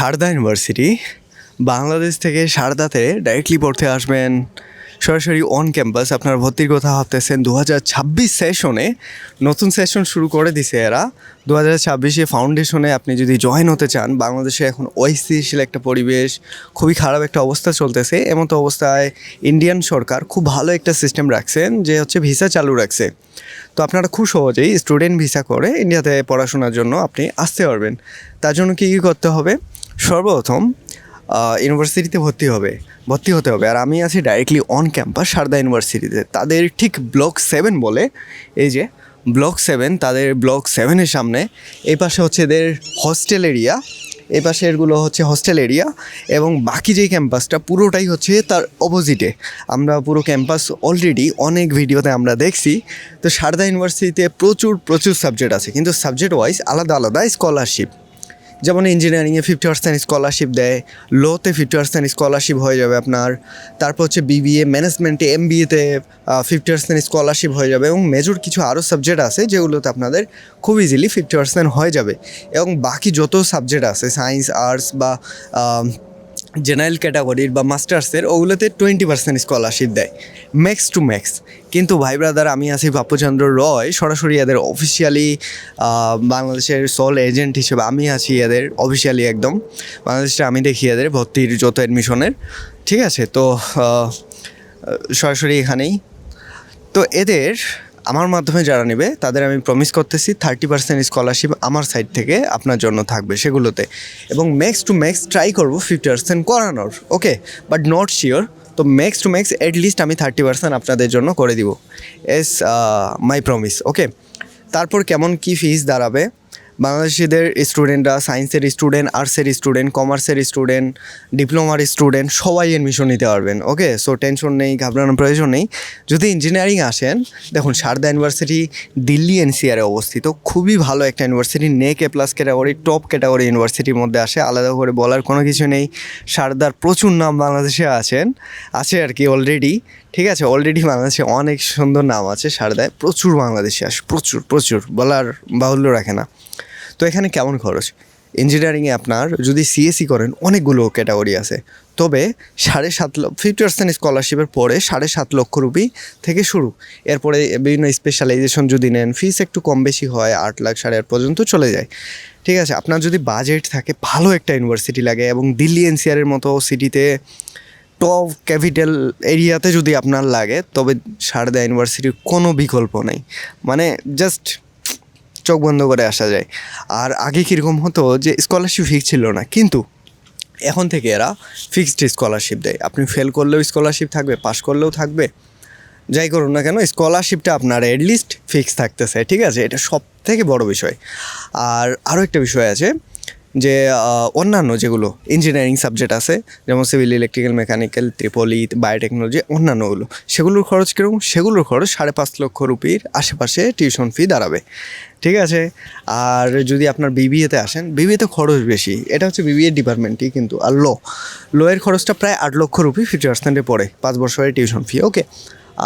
Sarada university Bangladesh থেকে সারদাতে directly পড়তে আসবেন। সরাসরি অন ক্যাম্পাস আপনার ভর্তির কথা ভাবতেছেন। দু হাজার ছাব্বিশ সেশনে নতুন সেশন শুরু করে দিছে এরা। দু হাজার ছাব্বিশে ফাউন্ডেশনে আপনি যদি জয়েন হতে চান, বাংলাদেশে এখন অস্থিতিশীল একটা পরিবেশ, খুবই খারাপ একটা অবস্থা চলতেছে। এমন তো অবস্থায় ইন্ডিয়ান সরকার খুব ভালো একটা সিস্টেম রাখছেন যে হচ্ছে ভিসা চালু রাখছে। তো আপনারা খুব সহজেই স্টুডেন্ট ভিসা করে ইন্ডিয়াতে পড়াশোনার জন্য আপনি আসতে পারবেন। তার জন্য কী কী করতে হবে? সর্বপ্রথম ইউনিভার্সিটিতে ভর্তি হবে, ভর্তি হতে হবে। আর আমি আছি ডাইরেক্টলি অন ক্যাম্পাস সারদা ইউনিভার্সিটিতে তাদের ঠিক ব্লক সেভেন বলে, এই যে ব্লক সেভেন তাদের ব্লক সেভেনের সামনে, এই পাশে হচ্ছে এদের হস্টেল এরিয়া এই পাশে এরগুলো হচ্ছে হস্টেল এরিয়া এবং বাকি যে ক্যাম্পাসটা পুরোটাই হচ্ছে তার অপোজিটে আমরা পুরো ক্যাম্পাস অলরেডি অনেক ভিডিওতে আমরা দেখছি। তো সারদা ইউনিভার্সিটিতে প্রচুর প্রচুর সাবজেক্ট আছে, কিন্তু সাবজেক্ট ওয়াইজ আলাদা আলাদা স্কলারশিপ যেমন ইঞ্জিনিয়ারিংয়ে ফিফটি পার্সেন্ট স্কলারশিপ দেয় লোতে ফিফটি পার্সেন্ট স্কলারশিপ হয়ে যাবে আপনার, তারপর হচ্ছে বিবিএ ম্যানেজমেন্টে এম বিএতে ফিফটি পার্সেন্ট স্কলারশিপ হয়ে যাবে এবং মেজর কিছু আরও সাবজেক্ট আছে যেগুলোতে আপনাদের খুব ইজিলি ফিফটি পার্সেন্ট হয়ে যাবে এবং বাকি যত সাবজেক্ট আছে সায়েন্স আর্টস বা জেনারেল ক্যাটাগরির বা মাস্টার্সের ওগুলোতে টোয়েন্টি পার্সেন্ট স্কলারশিপ দেয় ম্যাক্স টু ম্যাক্স কিন্তু ভাই ব্রাদার আমি আছি বাপুচন্দ্র রয়, সরাসরি এদের অফিসিয়ালি বাংলাদেশের সোল এজেন্ট হিসেবে আমি আছি এদের অফিসিয়ালি একদম। বাংলাদেশে আমি দেখি এদের ভর্তির যত অ্যাডমিশনের ঠিক আছে? তো সরাসরি এখানেই। তো এদের আমার মাধ্যমে যারা নেবে, তাদের আমি প্রমিস করতেছি থার্টি পার্সেন্ট স্কলারশিপ আমার সাইড থেকে আপনার জন্য থাকবে সেগুলোতে। এবং ম্যাক্স টু ম্যাক্স ট্রাই করব ফিফটি পার্সেন্ট করানোর ওকে বাট নট শিওর তো max to max at least আমি থার্টি পার্সেন্ট আপনাদের জন্য করে দিব। এস মাই প্রমিস ওকে তারপর কেমন কি ফিস দাঁড়াবে? বাংলাদেশিদের স্টুডেন্টরা, সায়েন্সের স্টুডেন্ট, আর্টসের স্টুডেন্ট, কমার্সের স্টুডেন্ট, ডিপ্লোমার স্টুডেন্ট, সবাই এডমিশন নিতে পারবেন ওকে সো টেনশন নেই, ঘাবড়ানোর প্রয়োজন নেই। যদি ইঞ্জিনিয়ারিং আসেন, দেখুন সারদা ইউনিভার্সিটি দিল্লি এনসিআরে অবস্থিত। খুবই ভালো একটা university NAAC A plus category top category ইউনিভার্সিটির মধ্যে আসে, আলাদা করে বলার কোনো কিছু নেই। সারদার প্রচুর নাম বাংলাদেশে আছেন, আছে আর কি অলরেডি ঠিক আছে? অলরেডি বাংলাদেশে অনেক সুন্দর নাম আছে সারদায়। প্রচুর বাংলাদেশি আসে, প্রচুর প্রচুর, বলার বাহুল্য রাখে না। তো এখানে কেমন খরচ? ইঞ্জিনিয়ারিংয়ে আপনার যদি সিএসসি করেন, অনেকগুলো ক্যাটাগরি আছে। তবে সাড়ে সাত লক্ষ ফিফটি পার্সেন্ট স্কলারশিপের পরে সাড়ে সাত লক্ষ রুপি থেকে শুরু। এরপরে বিভিন্ন স্পেশালাইজেশন যদি নেন ফিস একটু কম বেশি হয়, আট লাখ, সাড়ে আট পর্যন্ত চলে যায়। ঠিক আছে, আপনার যদি বাজেট থাকে, ভালো একটা ইউনিভার্সিটি লাগে এবং দিল্লি এনসিআরের মতো সিটিতে টপ ক্যাপিটাল এরিয়াতে যদি আপনার লাগে, তবে সারদা ইউনিভার্সিটির কোনো বিকল্প নেই। মানে জাস্ট চোখ বন্ধ করে আসা যায়। আর আগে কীরকম হতো যে স্কলারশিপ ফিক্স ছিল না, কিন্তু এখন থেকে এরা ফিক্সড স্কলারশিপ দেয়। আপনি ফেল করলেও স্কলারশিপ থাকবে পাস করলেও থাকবে। যাই করুন না কেন স্কলারশিপটা আপনার অ্যাটলিস্ট ফিক্স থাকতেছে, ঠিক আছে? এটা সব থেকে বড় বিষয়। আর আরও একটা বিষয় আছে যে অন্যান্য যেগুলো ইঞ্জিনিয়ারিং সাবজেক্ট আছে, যেমন civil electrical mechanical triple E biotechnology অন্যান্যগুলো, সেগুলোর খরচ কীরকম? সেগুলোর খরচ সাড়ে পাঁচ লক্ষ রুপির আশেপাশে টিউশন ফি দাঁড়াবে। ঠিক আছে? আর যদি আপনার বিবিএতে আসেন বিবিএতে খরচ বেশি, এটা হচ্ছে বিবিএ ডিপার্টমেন্টই কিন্তু, আর লো লো এর খরচটা প্রায় আট লক্ষ রুপি ফিফটি পার্সেন্টে পড়ে, পাঁচ বছরের টিউশন ফি ওকে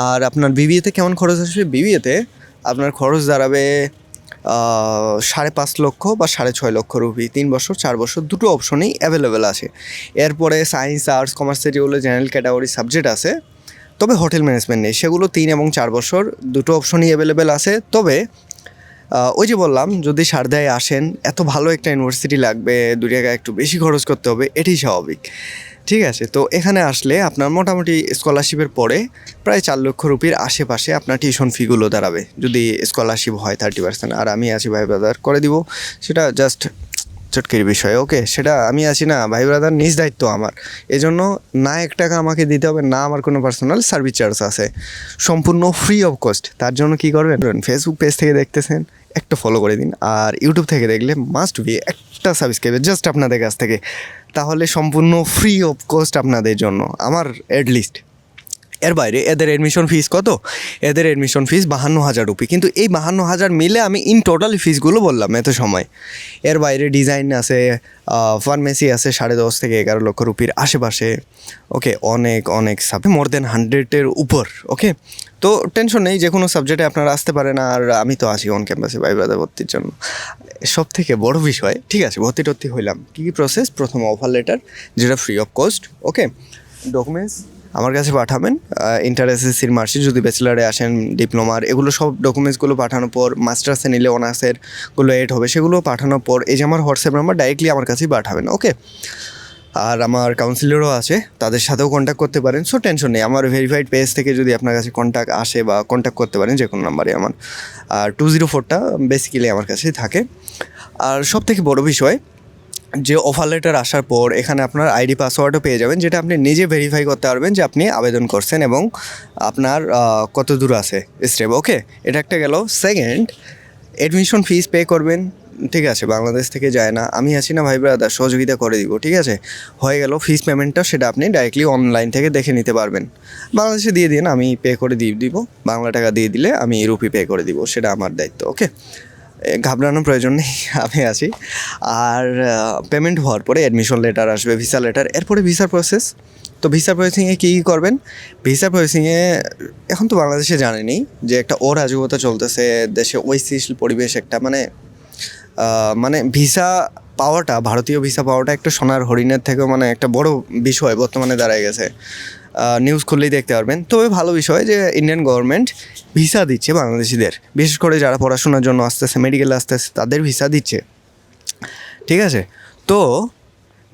আর আপনার বিবিএতে কেমন খরচ আসবে? বিবিএতে আপনার খরচ দাঁড়াবে সাড়ে পাঁচ লক্ষ বা সাড়ে ছয় লক্ষ রুপি, তিন বছর, চার বছর দুটো অপশনেই অ্যাভেলেবেল আছে। এরপরে সায়েন্স আর্টস কমার্সের যেগুলো জেনারেল ক্যাটাগরি সাবজেক্ট আছে। তবে হোটেল ম্যানেজমেন্ট নেই, সেগুলো তিন এবং চার বছর দুটো অপশনই অ্যাভেলেবেল আছে। তবে ওই যে বললাম, যদি সারদায় আসেন, এত ভালো একটা ইউনিভার্সিটি লাগবে দু টাকা একটু বেশি খরচ করতে হবে, এটাই স্বাভাবিক। ঠিক আছে, তো এখানে আসলে আপনার মোটামুটি স্কলারশিপের পরে প্রায় চার লক্ষ রুপির আশেপাশে আপনার টিউশন ফিগুলো দাঁড়াবে। যদি স্কলারশিপ হয় থার্টি পার্সেন্ট আর আমি আছি ভাই ব্রাদার করে দিব। সেটা জাস্ট চটকির বিষয় ওকে সেটা আমি আছি না, ভাই ব্রাদার নিজ দায়িত্ব আমার। এজন্য না এক টাকা আমাকে দিতে হবে, না আমার কোনো পার্সোনাল সার্ভিস চার্জ আছে। সম্পূর্ণ ফ্রি অফ কস্ট তার জন্য কি করবেন? ফেসবুক পেজ থেকে দেখতেছেন, একটা ফলো করে দিন। আর ইউটিউব থেকে দেখলে মাস্ট বি একটা সাবস্ক্রাইব জাস্ট আপনাদের কাছ থেকে। তাহলে সম্পূর্ণ ফ্রি অফ কস্ট আপনাদের জন্য আমার অ্যাটলিস্ট এর বাইরে এদের এডমিশন ফিস কত? এদের এডমিশন ফিস বাহান্ন হাজার রুপি কিন্তু এই বাহান্ন হাজার মিলে আমি ইন টোটাল ফিসগুলো বললাম এত সময়। এর বাইরে ডিজাইন আছে ফার্মেসি আছে সাড়ে দশ থেকে এগারো লক্ষ রুপির আশেপাশে। ওকে অনেক অনেক সাবজেক্ট মোর দেন হান্ড্রেডের উপর ওকে তো টেনশন নেই, যে কোনো সাবজেক্টে আপনারা আসতে পারেন, আর আমি তো আসি অন ক্যাম্পাসে ভাই ব্রাদার ভর্তির জন্য। সব থেকে বড় বিষয়, ঠিক আছে, ভর্তি টর্তি হইলাম। কী কী প্রসেস প্রথম অফার লেটার যেটা free of cost okay documents আমার কাছে পাঠাবেন ইন্টার এসএসসির মার্কশিট যদি ব্যাচেলারে আসেন ডিপ্লোমার এগুলো সব ডকুমেন্টসগুলো পাঠানোর পর মাস্টার্সে নিলে অনার্সেরগুলো এড হবে, সেগুলো পাঠানোর পর, এই যে আমার হোয়াটসঅ্যাপ নাম্বার ডাইরেক্টলি আমার কাছেই পাঠাবেন ওকে আর আমার কাউন্সিলরও আছে, তাদের সাথেও কন্ট্যাক্ট করতে পারেন সো টেনশন নেই, আমার ভেরিফাইড পেজ থেকে যদি আপনার কাছে কন্ট্যাক্ট আসে বা কন্ট্যাক্ট করতে পারেন, যে কোনো নাম্বারে আমার। আর টু জিরো ফোরটা বেসিক্যালি আমার কাছেই থাকে। আর সব থেকে বড় বিষয় যে অফার লেটার আসার পর এখানে আপনার আইডি পাসওয়ার্ডও পেয়ে যাবেন, যেটা আপনি নিজে ভেরিফাই করতে পারবেন যে আপনি আবেদন করছেন এবং আপনার কত দূর আছে স্টেপ ওকে এটা একটা গেল। সেকেন্ড অ্যাডমিশন ফিস পে করবেন, ঠিক আছে, বাংলাদেশ থেকে যায় না। আমি আছি না ভাই ব্রাদার সহযোগিতা করে দিব, ঠিক আছে? হয়ে গেল ফিস পেমেন্টটা সেটা আপনি ডাইরেক্টলি অনলাইন থেকে দেখে নিতে পারবেন। বাংলাদেশে দিয়ে দিন, আমি পে করে দিয়ে দিব। বাংলা টাকা দিয়ে দিলে আমি রুপি পে করে দিব, সেটা আমার দায়িত্ব ওকে ঘাবড়ানোর প্রয়োজন নেই, আমি আছি। আর পেমেন্ট হওয়ার পরে অ্যাডমিশন লেটার আসবে ভিসা লেটার এরপরে ভিসার প্রসেস তো ভিসা প্রসেসিংয়ে কী কী করবেন? ভিসা প্রসেসিংয়ে এখন তো বাংলাদেশে জানেনি যে একটা অরাজকতা চলতেছে, দেশে ঐশিশীল পরিবেশ একটা মানে মানে ভিসা পাওয়াটা, ভারতীয় ভিসা পাওয়াটা একটা সোনার হরিণের থেকেও মানে একটা বড় বিষয় বর্তমানে দাঁড়ায় গেছে। নিউজ খুললেই দেখতে পারবেন। তবে ভালো বিষয় যে ইন্ডিয়ান গভর্নমেন্ট ভিসা দিচ্ছে বাংলাদেশিদের। বিশেষ করে যারা পড়াশোনার জন্য আসতেছে মেডিকেলে আসতেছে, তাদের ভিসা দিচ্ছে। ঠিক আছে? তো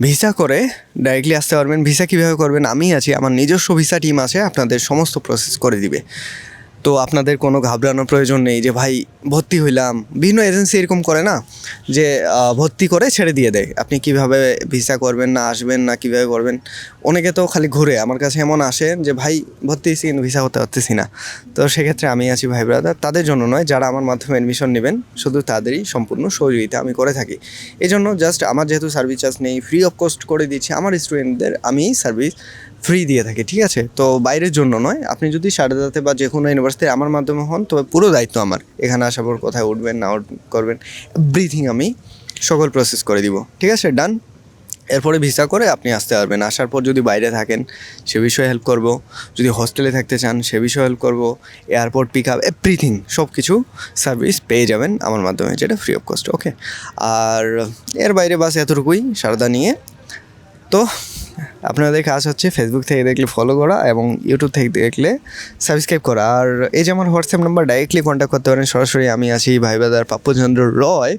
ভিসা করে ডাইরেক্টলি আসতে পারবেন। ভিসা কীভাবে করবেন? আমি আছি, আমার নিজস্ব ভিসা টিম আছে, আপনাদের সমস্ত প্রসেস করে দিবে। তো আপনাদের কোনো ঘাবড়ানোর প্রয়োজন নেই যে, ভাই, ভর্তি হইলাম। বিভিন্ন এজেন্সি এরকম করে না যে ভর্তি করে ছেড়ে দিয়ে দেয়। আপনি কীভাবে ভিসা করবেন না আসবেন না কীভাবে করবেন? অনেকে তো খালি ঘুরে। আমার কাছে এমন আসে যে, ভাই, ভর্তি হয়েছি কিন্তু ভিসা করতে পারতেছি না। তো সেক্ষেত্রে আমি আছি ভাই ব্রাদার তাদের জন্য নয়, যারা আমার মাধ্যমে অ্যাডমিশন নেবেন, শুধু তাদেরই সম্পূর্ণ সহযোগিতা আমি করে থাকি। এই জন্য জাস্ট আমার যেহেতু সার্ভিস চার্জ নেই ফ্রি অফ কস্ট করে দিচ্ছি, আমার স্টুডেন্টদের আমি সার্ভিস ফ্রি দিয়ে থাকি, ঠিক আছে? তো বাইরের জন্য নয়। আপনি যদি সারদাতে বা যে কোনো ইউনিভার্সিটি আমার মাধ্যমে হন, তবে পুরো দায়িত্ব আমার। এখানে আসার পর কোথায় উঠবেন, না উঠ- করবেন এভরিথিং আমি সকল প্রসেস করে দিব। ঠিক আছে? ডান এরপরে ভিসা করে আপনি আসতে পারবেন। আসার পর যদি বাইরে থাকেন, সে বিষয়ে হেল্প করব। যদি হস্টেলে থাকতে চান, সে বিষয়ে হেল্প করব। এয়ারপোর্ট পিক আপ এভরিথিং সব কিছু সার্ভিস পেয়ে যাবেন আমার মাধ্যমে, যেটা ফ্রি অফ কস্ট ওকে আর এর বাইরে বাস এতটুকুই, সারদা নিয়ে। তো আপনাদের কাজ হচ্ছে ফেসবুক থেকে দেখলে ফলো করা এবং ইউটিউব থেকে দেখলে সাবস্ক্রাইব করা। আর এই যে আমার হোয়াটসঅ্যাপ নাম্বার ডাইরেক্টলি কন্ট্যাক্ট করতে পারেন। সরাসরি আমি আছি ভাই brother Pappuchandra Roy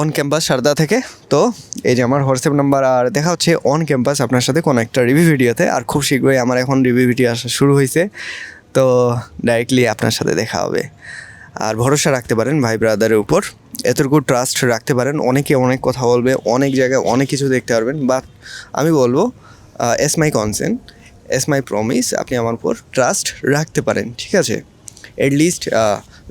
on campus Sharda থেকে। তো এই যে আমার হোয়াটসঅ্যাপ নাম্বার আর দেখা হচ্ছে অন ক্যাম্পাস আপনার সাথে কোনো একটা রিভিউ ভিডিওতে। আর খুব শীঘ্রই আমার এখন রিভিউ ভিডিও আসা শুরু হয়েছে তো ডাইরেক্টলি আপনার সাথে দেখা হবে। আর ভরসা রাখতে পারেন ভাই ব্রাদারের উপর। এতটুকু ট্রাস্ট রাখতে পারেন। অনেকে অনেক কথা বলবে, অনেক জায়গায় অনেক কিছু দেখতে পারবেন। বাট আমি বলব as my consent as my promise আপনি আমার উপর ট্রাস্ট রাখতে পারেন, ঠিক আছে? এটলিস্ট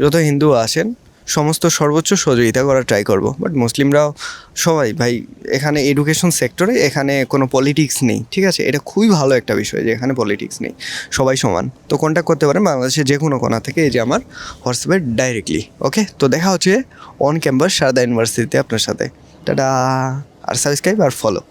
যত হিন্দু আসেন সমস্ত সর্বোচ্চ সহযোগিতা করার ট্রাই করব। বাট মুসলিমরাও সবাই, ভাই, এখানে এডুকেশন সেক্টরে এখানে কোনো পলিটিক্স নেই, ঠিক আছে? এটা খুবই ভালো একটা বিষয় যে এখানে পলিটিক্স নেই। সবাই সমান। তো কন্ট্যাক্ট করতে পারেন বাংলাদেশের যে কোনো কোনা থেকে এই যে আমার হোয়াটসঅ্যাপে ডাইরেক্টলি ওকে তো দেখা হচ্ছে অন ক্যাম্পাস সারদা ইউনিভার্সিটিতে আপনার সাথে। টাটা! আর সাবস্ক্রাইব আর ফলো